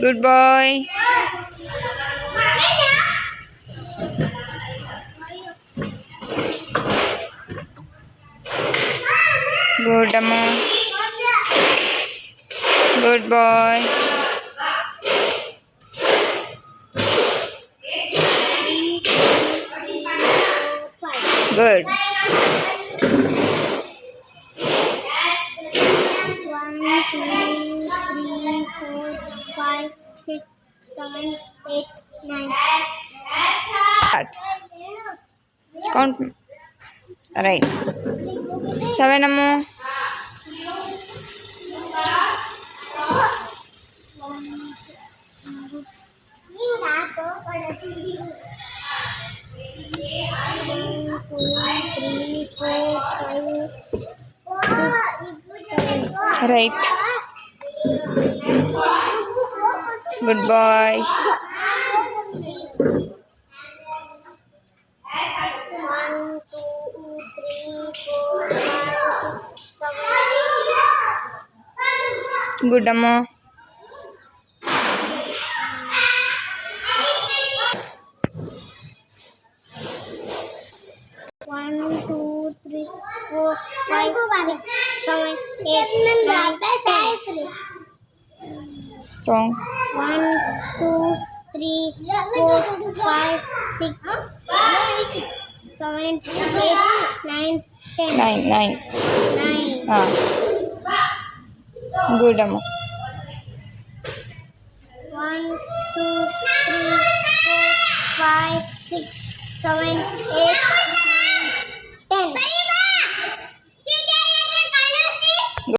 Good boy. Good Amma. Good boy. Good. seven, four, five, six, seven, eight, nine. Start. Count. Right. Seven ammo. Right. Goodbye. Good amo. One, two, three, four, five, six, seven, eight, nine, ten. strong. One, two, three, four, five, six, seven, eight, nine, ten. Nine, nine. Nine. Ah. Good, Amma. One, two, three, four, five, six, seven, eight, nine, ten.